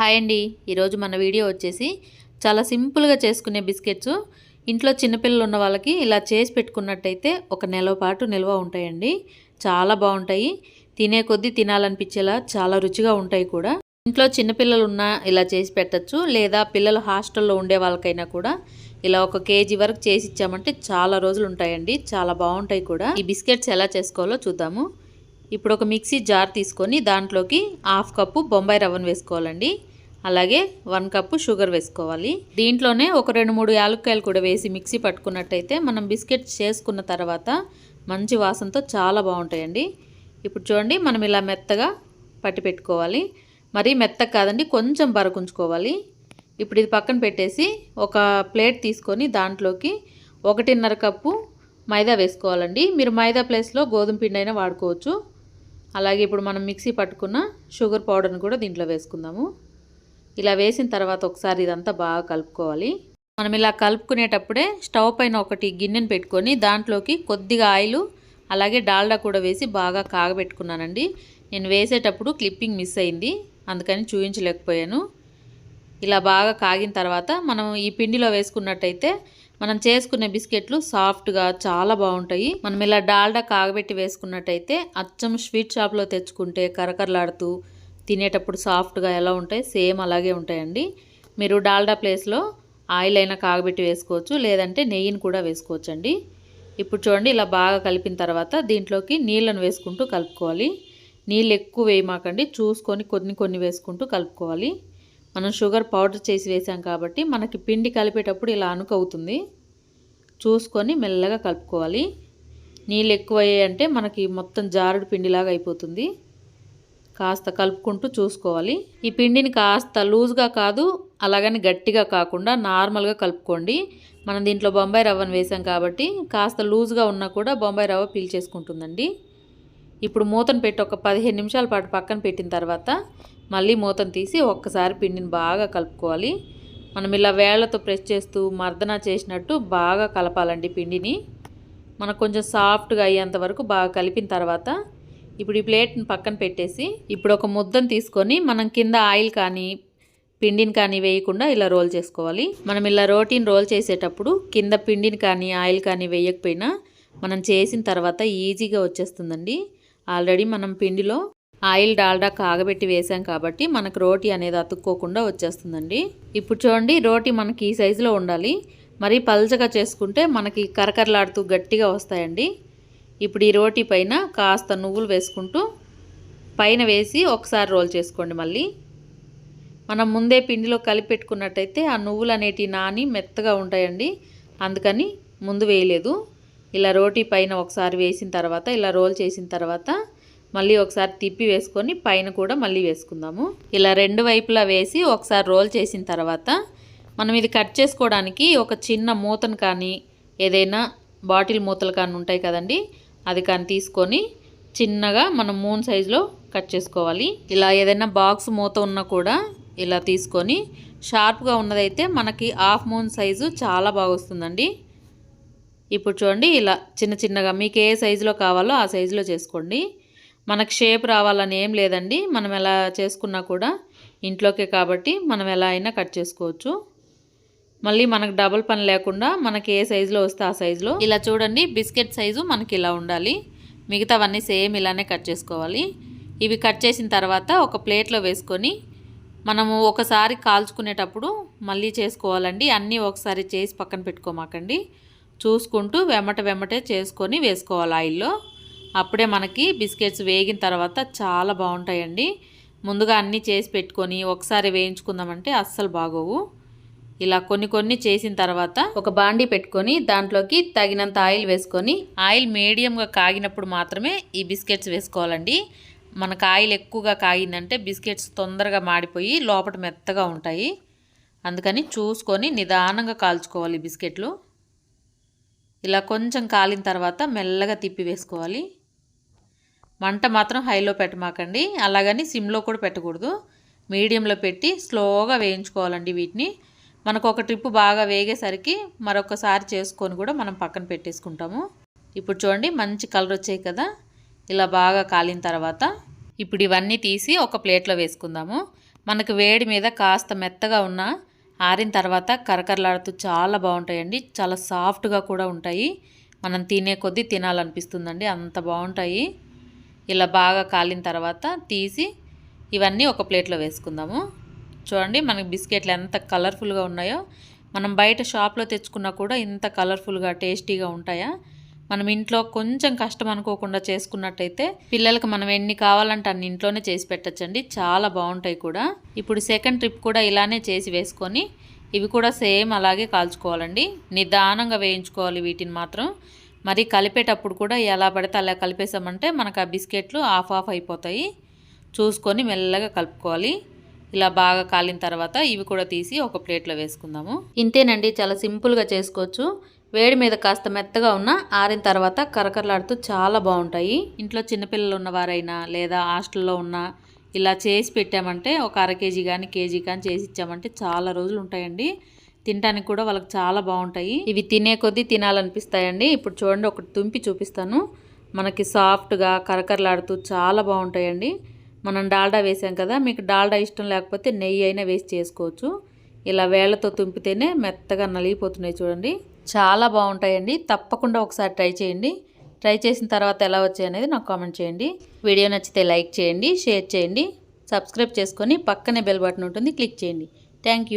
Hi అండి. ఈరోజు మన వీడియో వచ్చేసి చాలా సింపుల్గా చేసుకునే బిస్కెట్స్. ఇంట్లో చిన్నపిల్లలు ఉన్న వాళ్ళకి ఇలా చేసి పెట్టుకున్నట్టయితే ఒక నెల పాటు నిల్వ ఉంటాయండి. చాలా బాగుంటాయి. తినే కొద్దీ తినాలనిపించేలా చాలా రుచిగా ఉంటాయి కూడా. ఇంట్లో చిన్నపిల్లలు ఉన్నా ఇలా చేసి పెట్టచ్చు. లేదా పిల్లలు హాస్టల్లో ఉండే వాళ్ళకైనా కూడా ఇలా ఒక కేజీ వరకు చేసి ఇచ్చామంటే చాలా రోజులు ఉంటాయండి. చాలా బాగుంటాయి కూడా. ఈ బిస్కెట్స్ ఎలా చేసుకోవాలో చూద్దాము. ఇప్పుడు ఒక మిక్సీ జార్ తీసుకొని దాంట్లోకి హాఫ్ కప్పు బొంబాయి రవ్వను వేసుకోవాలండి. అలాగే వన్ కప్పు షుగర్ వేసుకోవాలి. దీంట్లోనే ఒక రెండు మూడు యాలక్కాయలు కూడా వేసి మిక్సీ పట్టుకున్నట్టయితే మనం బిస్కెట్ చేసుకున్న తర్వాత మంచి వాసనతో చాలా బాగుంటాయండి. ఇప్పుడు చూడండి మనం ఇలా మెత్తగా పట్టి పెట్టుకోవాలి. మరీ మెత్తగా కాదండి కొంచెం బరకుంచుకోవాలి ఇప్పుడు ఇది పక్కన పెట్టేసి ఒక ప్లేట్ తీసుకొని దాంట్లోకి ఒకటిన్నర కప్పు మైదా వేసుకోవాలండి. మీరు మైదా ప్లేస్లో గోధుమ పిండి అయినా వాడుకోవచ్చు. అలాగే ఇప్పుడు మనం మిక్సీ పట్టుకున్న షుగర్ పౌడర్ని కూడా దీంట్లో వేసుకుందాము. ఇలా వేసిన తర్వాత ఒకసారి ఇదంతా బాగా కలుపుకోవాలి. మనం ఇలా కలుపుకునేటప్పుడే స్టవ్ పైన ఒకటి గిన్నెను పెట్టుకొని దాంట్లోకి కొద్దిగా ఆయిల్ అలాగే డాల్డా కూడా వేసి బాగా కాగబెట్టుకున్నానండి. నేను వేసేటప్పుడు క్లిప్పింగ్ మిస్ అయింది అందుకని చూపించలేకపోయాను ఇలా బాగా కాగిన తర్వాత మనం ఈ పిండిలో వేసుకున్నట్టయితే మనం చేసుకునే బిస్కెట్లు సాఫ్ట్గా చాలా బాగుంటాయి. మనం ఇలా డాల్డా కాగబెట్టి వేసుకున్నట్టయితే అచ్చం స్వీట్ షాప్లో తెచ్చుకుంటే కరకరలాడుతూ తినేటప్పుడు సాఫ్ట్గా ఎలా ఉంటాయి సేమ్ అలాగే ఉంటాయండి. మీరు డాల్డా ప్లేస్లో ఆయిల్ అయినా కాగబెట్టి వేసుకోవచ్చు లేదంటే నెయ్యిని కూడా వేసుకోవచ్చండి. ఇప్పుడు చూడండి ఇలా బాగా కలిపిన తర్వాత దీంట్లోకి నీళ్ళను వేసుకుంటూ కలుపుకోవాలి. నీళ్ళు ఎక్కువ వేయమాకండి చూసుకొని కొన్ని కొన్ని వేసుకుంటూ కలుపుకోవాలి. మనం షుగర్ పౌడర్ చేసి వేసాం కాబట్టి మనకి పిండి కలిపేటప్పుడు ఇలా అనుకవుతుంది చూసుకొని మెల్లగా కలుపుకోవాలి. నీళ్ళు ఎక్కువ అంటే మనకి మొత్తం జారుడు పిండిలాగా అయిపోతుంది. కాస్త కలుపుకుంటూ చూసుకోవాలి. ఈ పిండిని కాస్త లూజ్గా కాదు అలాగని గట్టిగా కాకుండా నార్మల్గా కలుపుకోండి. మనం దీంట్లో బొంబాయి రవ్వను వేసాం కాబట్టి కాస్త లూజ్గా ఉన్నా కూడా బొంబాయి రవ్వ పీల్చేసుకుంటుందండి. ఇప్పుడు మూతను పెట్టి ఒక పదిహేను నిమిషాల పాటు పక్కన పెట్టిన తర్వాత మళ్ళీ మూతను తీసి ఒక్కసారి పిండిని బాగా కలుపుకోవాలి. మనం ఇలా వేళ్ళతో ప్రెస్ చేస్తూ మర్దన చేసినట్టు బాగా కలపాలండి పిండిని. మనకు కొంచెం సాఫ్ట్గా అయ్యేంత వరకు బాగా కలిపిన తర్వాత ఇప్పుడు ఈ ప్లేట్ని పక్కన పెట్టేసి ఇప్పుడు ఒక ముద్దను తీసుకొని మనం కింద ఆయిల్ కానీ పిండిని కానీ వేయకుండా ఇలా రోల్ చేసుకోవాలి. మనం ఇలా రోటీని రోల్ చేసేటప్పుడు కింద పిండిని కానీ ఆయిల్ కానీ వేయకపోయినా మనం చేసిన తర్వాత ఈజీగా వచ్చేస్తుందండి. ఆల్రెడీ మనం పిండిలో ఆయిల్ డాల్డా కాగబెట్టి వేసాం కాబట్టి మనకు రోటీ అనేది అతుక్కోకుండా వచ్చేస్తుందండి. ఇప్పుడు చూడండి రోటీ మనకి ఈ సైజులో ఉండాలి. మరి పల్చగా చేసుకుంటే మనకి కరకరలాడుతూ గట్టిగా వస్తాయండి. ఇప్పుడు ఈ రోటీ పైన కాస్త నువ్వులు వేసుకుంటూ పైన వేసి ఒకసారి రోల్ చేసుకోండి మళ్ళీ. మనం ముందే పిండిలో కలిపి పెట్టుకున్నట్టయితే ఆ నువ్వులు అనేటివి నాని మెత్తగా ఉంటాయండి. అందుకని ముందు వేయలేదు. ఇలా రోటీ పైన ఒకసారి వేసిన తర్వాత ఇలా రోల్ చేసిన తర్వాత మళ్ళీ ఒకసారి తిప్పి వేసుకొని పైన కూడా మళ్ళీ వేసుకుందాము. ఇలా రెండు వైపులా వేసి ఒకసారి రోల్ చేసిన తర్వాత మనం ఇది కట్ చేసుకోవడానికి ఒక చిన్న మూతను కానీ ఏదైనా బాటిల్ మూతలు కానీ ఉంటాయి కదండి అది కానీ తీసుకొని చిన్నగా మనం మూన్ సైజులో కట్ చేసుకోవాలి. ఇలా ఏదైనా బాక్స్ మూత ఉన్నా కూడా ఇలా తీసుకొని షార్ప్గా ఉన్నదైతే మనకి హాఫ్ మూన్ సైజు చాలా బాగా వస్తుందండి. ఇప్పుడు చూడండి ఇలా చిన్న చిన్నగా మీకు ఏ సైజులో కావాలో ఆ సైజులో చేసుకోండి. మనకు షేప్ రావాలని ఏం లేదండి. మనం ఎలా చేసుకున్నా కూడా ఇంట్లోకే కాబట్టి మనం ఎలా అయినా కట్ చేసుకోవచ్చు. మళ్ళీ మనకు డబుల్ పని లేకుండా మనకి ఏ సైజులో వస్తే ఆ సైజులో ఇలా చూడండి బిస్కెట్ సైజు మనకి ఇలా ఉండాలి. మిగతావన్నీ సేమ్ ఇలానే కట్ చేసుకోవాలి. ఇవి కట్ చేసిన తర్వాత ఒక ప్లేట్లో వేసుకొని మనము ఒకసారి కాల్చుకునేటప్పుడు మళ్ళీ చేసుకోవాలండి. అన్నీ ఒకసారి చేసి పక్కన పెట్టుకోమాకండి. చూసుకుంటూ వెమ్మట వెమ్మటే చేసుకొని వేసుకోవాలి ఆయిల్లో. అప్పుడే మనకి బిస్కెట్స్ వేగిన తర్వాత చాలా బాగుంటాయండి. ముందుగా అన్నీ చేసి పెట్టుకొని ఒకసారి వేయించుకుందామంటే అస్సలు బాగోవు. ఇలా కొన్ని కొన్ని చేసిన తర్వాత ఒక బాండీ పెట్టుకొని దాంట్లోకి తగినంత ఆయిల్ వేసుకొని ఆయిల్ మీడియంగా కాగినప్పుడు మాత్రమే ఈ బిస్కెట్స్ వేసుకోవాలండి. మనకు ఆయిల్ ఎక్కువగా కాగిందంటే బిస్కెట్స్ తొందరగా మాడిపోయి లోపల మెత్తగా ఉంటాయి. అందుకని చూసుకొని నిదానంగా కాల్చుకోవాలి బిస్కెట్లు. ఇలా కొంచెం కాలిన తర్వాత మెల్లగా తిప్పి వేసుకోవాలి. మంట మాత్రం హైలో పెట్టమాకండి. అలాగని సిమ్లో కూడా పెట్టకూడదు. మీడియంలో పెట్టి స్లోగా వేయించుకోవాలండి వీటిని. మనకు ఒక ట్రిప్ బాగా వేగేసరికి మరొకసారి చేసుకొని కూడా మనం పక్కన పెట్టేసుకుంటాము. ఇప్పుడు చూడండి మంచి కలర్ వచ్చాయి కదా. ఇలా బాగా కాలిన తర్వాత ఇప్పుడు ఇవన్నీ తీసి ఒక ప్లేట్లో వేసుకుందాము. మనకు వేడి మీద కాస్త మెత్తగా ఉన్న ఆరిన తర్వాత కరకరలాడుతూ చాలా బాగుంటాయండి. చాలా సాఫ్ట్గా కూడా ఉంటాయి. మనం తినే కొద్దీ తినాలనిపిస్తుందండి. అంత బాగుంటాయి. ఇలా బాగా కాలిన తర్వాత తీసి ఇవన్నీ ఒక ప్లేట్లో వేసుకుందాము. చూడండి మనకి బిస్కెట్లు ఎంత కలర్ఫుల్గా ఉన్నాయో. మనం బయట షాప్లో తెచ్చుకున్నా కూడా ఇంత కలర్ఫుల్గా టేస్టీగా ఉంటాయా? మనం ఇంట్లో కొంచెం కష్టం అనుకోకుండా చేసుకున్నట్టయితే పిల్లలకు మనం ఎన్ని కావాలంటే అన్ని ఇంట్లోనే చేసి పెట్టచ్చండి. చాలా బాగుంటాయి కూడా. ఇప్పుడు సెకండ్ ట్రిప్ కూడా ఇలానే చేసి వేసుకొని ఇవి కూడా సేమ్ అలాగే కాల్చుకోవాలండి. నిదానంగా వేయించుకోవాలి వీటిని మాత్రం. మరి కలిపేటప్పుడు కూడా ఎలా పడితే అలా కలిపేసామంటే మనకు ఆ బిస్కెట్లు ఆఫ్ ఆఫ్ అయిపోతాయి. చూసుకొని మెల్లగా కలుపుకోవాలి. ఇలా బాగా కాలిన తర్వాత ఇవి కూడా తీసి ఒక ప్లేట్లో వేసుకుందాము. ఇంతేనండి చాలా సింపుల్గా చేసుకోవచ్చు. వేడి మీద కాస్త మెత్తగా ఉన్న ఆరిన తర్వాత కరకరలాడుతూ చాలా బాగుంటాయి. ఇంట్లో చిన్నపిల్లలు ఉన్నవారైనా లేదా హాస్టల్లో ఉన్న ఇలా చేసి పెట్టామంటే ఒక అర కేజీ కానీ కేజీ కానీ చేసి ఇచ్చామంటే చాలా రోజులు ఉంటాయండి. తినడానికి కూడా వాళ్ళకి చాలా బాగుంటాయి. ఇవి తినే కొద్దీ తినాలనిపిస్తాయండి. ఇప్పుడు చూడండి ఒకటి తుంపి చూపిస్తాను. మనకి సాఫ్ట్గా కరకరలాడుతూ చాలా బాగుంటాయండి. మనం డాల్డా వేసాం కదా మీకు డాల్డా ఇష్టం లేకపోతే నెయ్యి అయినా వేసి చేసుకోవచ్చు. ఇలా వేళ్ళతో తుంపితేనే మెత్తగా నలిగిపోతున్నాయి చూడండి. చాలా బాగుంటాయండి. తప్పకుండా ఒకసారి ట్రై చేయండి. ట్రై చేసిన తర్వాత ఎలా వచ్చాయి అనేది నాకు కామెంట్ చేయండి. వీడియో నచ్చితే లైక్ చేయండి షేర్ చేయండి సబ్స్క్రైబ్ చేసుకొని పక్కనే బెల్ బటన్ ఉంటుంది క్లిక్ చేయండి. థ్యాంక్